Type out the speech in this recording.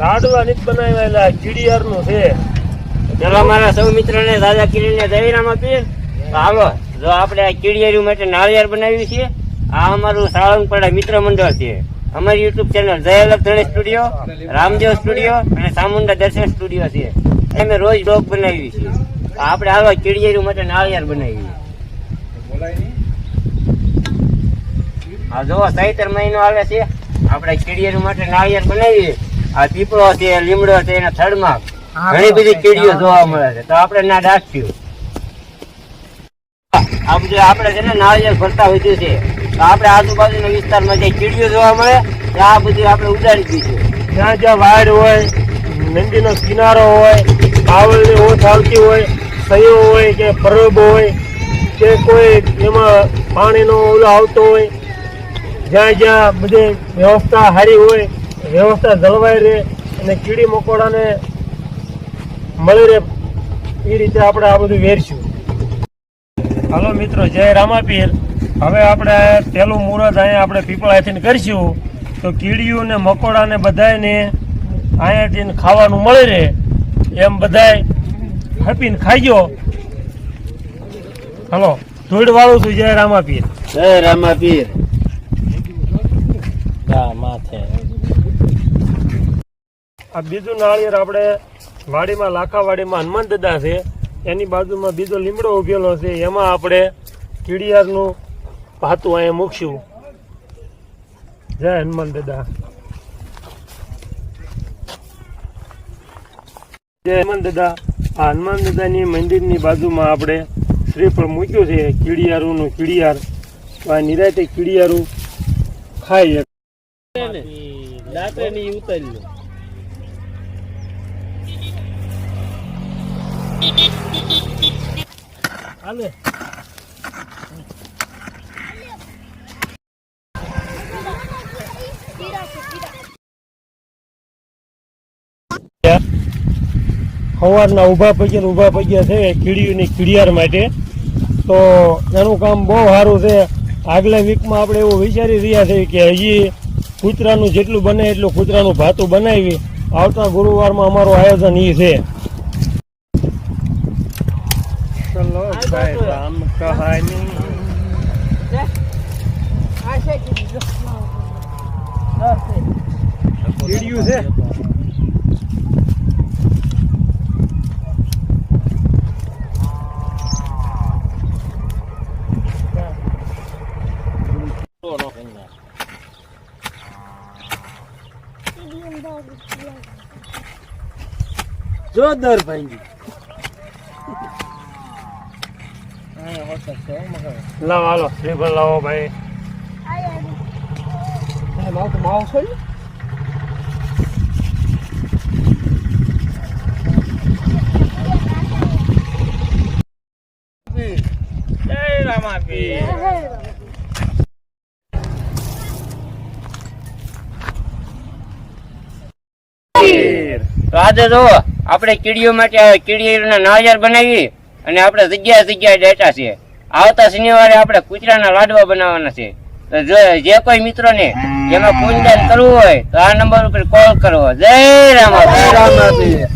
લાડવા નથી બનાવેલા GDR નું છે. ચલો અમારા સૌ મિત્રોને દાદા કિરીને દહીરામ આપીએ. તો હાલો જો આપણે આ કીડિયારી માટે નાળિયેર બનાવ્યું છે આ અમારું સાળંગપડા મિત્ર મંડળ છે. અમારી યુટ્યુબ ચેનલ દયાલક ધણે સ્ટુડિયો રામદેવ સ્ટુડિયો અને ચામુંડા દર્શન સ્ટુડિયો છે. અમે રોજ ડોગ બનાવી છે આપણે હાલો કીડિયારી માટે નાળિયેર બનાવી આ જો ચૈતર મહિનો આવે છે. આપણે કીડિયારી માટે નાળિયેર બનાવીએ. આ પીપળો છે લીમડો છે એના થડમાં. ઘણી બધી કીડીઓ જોવા મળે છે. તો આપણે ના ડાક્યું આ બધું આપણે છે ને નાળિયેર ભરતા વધ્યું છે. તો આપણે આજુબાજુના વિસ્તારમાં જે કીડીઓ જોવા મળે તો આ બધું આપણે ઉડાડી દઈશું જ્યાં જ્યાં વાડ હોય નદીનો કિનારો હોય પાવલની ઓછ આવતી હોય સયો હોય કે પરબ હોય કે કોઈ એમાં પાણીનો ઓલો આવતો હોય જ્યાં જ્યાં બધી વ્યવસ્થા સારી હોય, વ્યવસ્થા જળવાઈ રહે અને કીડી મકોડાને મળી રહે, એ રીતે આપણે આ બધું વેરશું. હાલો મિત્રો, જય રામાપીર. હવે આપણે પેલું મુહૂર્ત અહીંયા આપણે પીપળાથી કરીશું. તો કીડીયું ને મકોડા ને બધાને અહીંયાથી ખાવાનું મળી રહે. એમ બધાય હપીને ખાઈજો. હાલો ધૂળ વાળું છું, જય રામાપીર. જય રામાપીર. આ બીજું નાળિયેર આપણે વાડીમાં, લાખાવાડીમાં હનુમાન દાદા છે. એની બાજુમાં બીજો લીમડો ઉભેલો છે. એમાં આપણે કીડિયારનું ભાતું અહીંયા મૂકશું. જય હનુમાન દાદા જય હનુમાન દાદા આ હનુમાન દાદાની મંદિરની બાજુમાં આપણે શ્રીફળ મૂક્યું છે. કીડિયારુંનું કીડિયાર તો આ નિરાતે કીડિયારું ખાઈ હાલે. સવારના ઊભા પગ્યા ને ઊભા પગ્યા છે કીડીઓની કીડિયાર માટે. તો એનું કામ બહુ સારું છે. આગલા વીકમાં આપણે એવું વિચારી રહ્યા છે કે હજી કૂતરાનું જેટલું બને એટલું કૂતરાનું ભાતું બનાવી. આવતા ગુરુવારમાં અમારું આયોજન એ છે. ચલો ભાઈ રામ કહાની. છે. જોરદાર ભાઈ લાવો હાલો. શ્રીફળ લાવો ભાઈ. માવ તો માવ છો જય તો આજે જો આપણે કીડીઓ માટે કીડીઓના નાળિયેર બનાવી અને આપણે જગ્યાએ જગ્યાએ ડેટા છે આવતા શનિવારે આપણે કૂતરાના લાડવા બનાવવાના છે. તો જો જે કોઈ મિત્રોને જેમાં પૂજદાન કરવું હોય તો આ નંબર ઉપર કોલ કરવો. જય રામાપીર